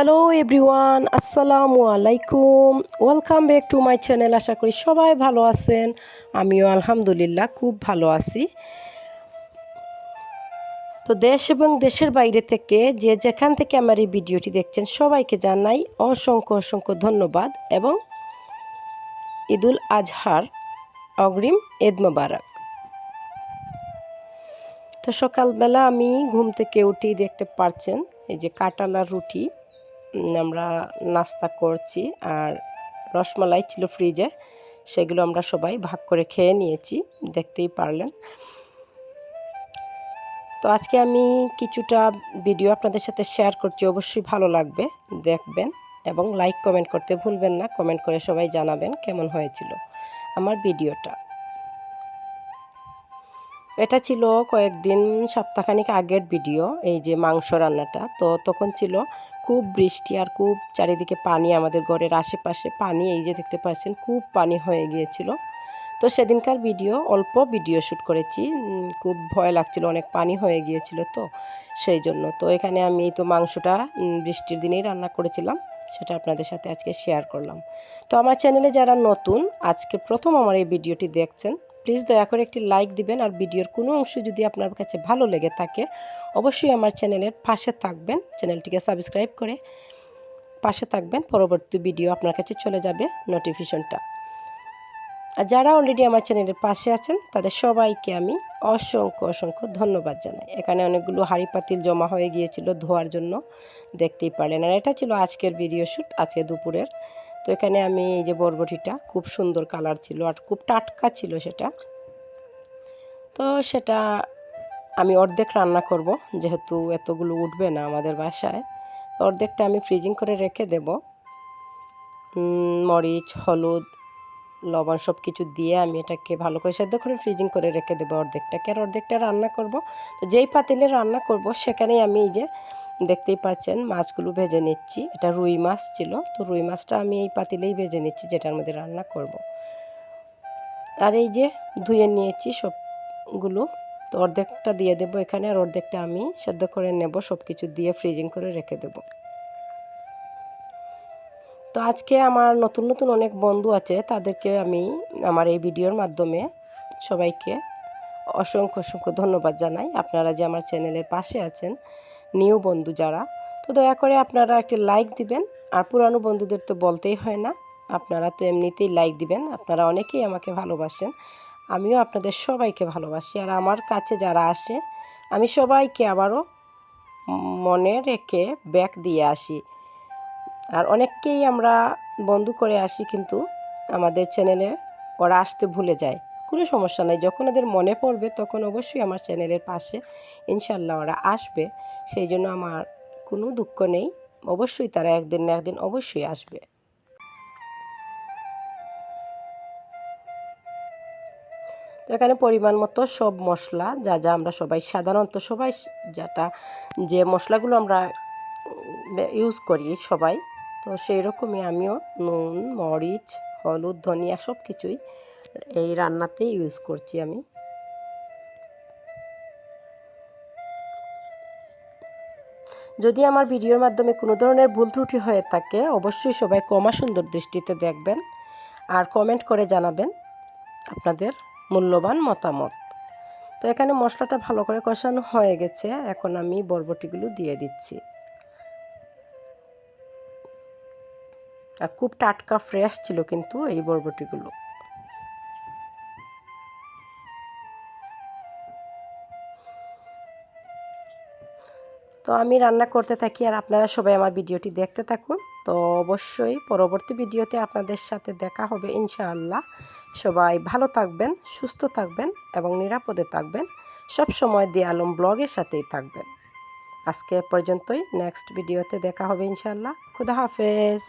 Hello everyone, আসসালামু আলাইকুম। Welcome back to my channel আশা করি সবাই ভালো আছেন। আমিও আলহামদুলিল্লাহ খুব ভালো আছি। তো দেশ এবং দেশের বাইরে থেকে যে যেখান থেকে আমার এই ভিডিওটি দেখছেন, সবাইকে জানাই অসংখ্য অসংখ্য ধন্যবাদ এবং ঈদুল আজহার অগ্রিম ঈদ মোবারক। তো সকালবেলা আমি ঘুম থেকে উঠেই দেখতে পারছেন, এই যে কাটালা রুটি। আমরা নাস্তা করছি আর রসমালাই ছিল ফ্রিজে সেগুলো আমরা সবাই ভাগ করে খেয়ে নিয়েছি, দেখতেই পারলেন। তো আজকে আমি কিছুটা ভিডিও আপনাদের সাথে শেয়ার করছি, অবশ্যই ভালো লাগবে, দেখবেন এবং লাইক কমেন্ট করতে ভুলবেন না কমেন্ট করে সবাই জানাবেন কেমন হয়েছিল আমার ভিডিওটা এটা ছিল কয়েকদিন সপ্তাহখানিক আগের ভিডিও, এই যে মাংস রান্নাটা। তো তখন ছিল খুব বৃষ্টি আর খুব চারিদিকে পানি আমাদের ঘরের আশেপাশে পানি, এই যে দেখতে পাচ্ছেন খুব পানি হয়ে গিয়েছিল। তো সেদিনকার ভিডিও, অল্প ভিডিও শ্যুট করেছি খুব ভয় লাগছিল, অনেক পানি হয়ে গিয়েছিল তো সেই জন্য। তো এখানে আমি তো মাংসটা বৃষ্টির দিনেই রান্না করেছিলাম, সেটা আপনাদের সাথে আজকে শেয়ার করলাম। তো আমার চ্যানেলে যারা নতুন, আজকে প্রথম আমার এই ভিডিওটি দেখছেন প্লিজ দয়া করে একটি লাইক দিবেন আর ভিডিওর কোনো অংশ যদি আপনার কাছে ভালো লেগে থাকে, অবশ্যই আমার চ্যানেলের পাশে থাকবেন, চ্যানেলটিকে সাবস্ক্রাইব করে পাশে থাকবেন, পরবর্তী ভিডিও আপনার কাছে চলে যাবে নোটিফিকেশনটা আর যারা অলরেডি আমার চ্যানেলের পাশে আছেন, তাদের সবাইকে আমি অসংখ্য অসংখ্য ধন্যবাদ জানাই। এখানে অনেকগুলো হাঁড়ি পাতিল জমা হয়ে গিয়েছিল ধোয়ার জন্য, দেখতেই পারলেন। আর এটা ছিল আজকের ভিডিও শ্যুট আজকে দুপুরের তো এখানে আমি এই যে বরবটিটা, খুব সুন্দর কালার ছিল আর খুব টাটকা ছিল সেটা। তো সেটা আমি অর্ধেক রান্না করব, যেহেতু এতগুলো উঠবে না আমাদের বাসায়। অর্ধেকটা আমি ফ্রিজিং করে রেখে দেব। মরিচ, হলুদ, লবণ সব কিছু দিয়ে আমি এটাকে ভালো করে সেদ্ধ করে ফ্রিজিং করে রেখে দেবো অর্ধেকটাকে। আর অর্ধেকটা রান্না করব। তো যেই পাতিলে রান্না করব, সেখানেই আমি এই যে দেখতেই পাচ্ছেন, মাছগুলো ভেজে নিচ্ছি। এটা রুই মাছ ছিল, তো রুই মাছটা আমি এই পাতিলেই ভেজে নিচ্ছি, যেটার মধ্যে রান্না করব। আর এই যে ধুয়ে নিয়েছি সবগুলো, তো অর্ধেকটা দিয়ে দেবো এখানে, আর অর্ধেকটা আমি সেদ্ধ করে নেব সব কিছু দিয়ে ফ্রিজিং করে রেখে দেবো। তো আজকে আমার নতুন নতুন অনেক বন্ধু আছে, তাদেরকে আমি আমার এই ভিডিওর মাধ্যমে সবাইকে অসংখ্য অসংখ্য ধন্যবাদ জানাই। আপনারা যে আমার চ্যানেলের পাশে আছেন নিউ বন্ধু যারা, তো দয়া করে আপনারা একটি লাইক দিবেন। আর পুরানো বন্ধুদের তো বলতেই হয় না, আপনারা তো এমনিতেই লাইক দিবেন। আপনারা অনেকেই আমাকে ভালোবাসেন, আমিও আপনাদের সবাইকে ভালোবাসি। আর আমার কাছে যারা আসে, আমি সবাইকে আবারও মনে রেখে ব্যাক দিয়ে আসি। আর অনেককেই আমরা বন্ধু করে আসি, কিন্তু আমাদের চ্যানেলে ওরা আসতে ভুলে যায়। কোনো সমস্যা নাই। যখন ওদের মনে পড়বে, তখন অবশ্যই আমার চ্যানেলের পাশে ইনশাল্লাহ ওরা আসবে। সেই জন্য আমার কোনো দুঃখ নেই। অবশ্যই তারা একদিন না একদিন অবশ্যই আসবে। তো এখানে পরিমাণ মতো সব মশলা, যা যা আমরা সবাই সাধারণত সবাই যেটা, যে মশলাগুলো আমরা ইউজ করি সবাই, তো সেই রকমই আমিও নুন, মরিচ হলুদ, ধনিয়া সব কিছুই এই রান্নাতেই ইউজ করছি আমি। যদি আমার ভিডিওর মাধ্যমে কোনো ধরনের ভুল ত্রুটি হয়ে থাকে, অবশ্যই সবাই কমা সুন্দর দৃষ্টিতে দেখবেন আর কমেন্ট করে জানাবেন আপনাদের মূল্যবান মতামত। তো এখানে মশলাটা ভালো করে কষানো হয়ে গেছে, এখন আমি বরবটিগুলো দিয়ে দিচ্ছি। আর খুব টাটকা ফ্রেশ ছিল কিন্তু এই বরবটিগুলো। তো আমি রান্না করতে থাকি আর আপনারা সবাই আমার ভিডিওটি দেখতে থাকুন। তো অবশ্যই পরবর্তী ভিডিওতে আপনাদের সাথে দেখা হবে ইনশাআল্লাহ। সবাই ভালো থাকবেন, সুস্থ থাকবেন এবং নিরাপদে থাকবেন। সব সময় দিয়ে আলম ব্লগের সাথেই থাকবেন। আজকে পর্যন্তই নেক্সট ভিডিওতে দেখা হবে ইনশাআল্লাহ। খুদা হাফেজ।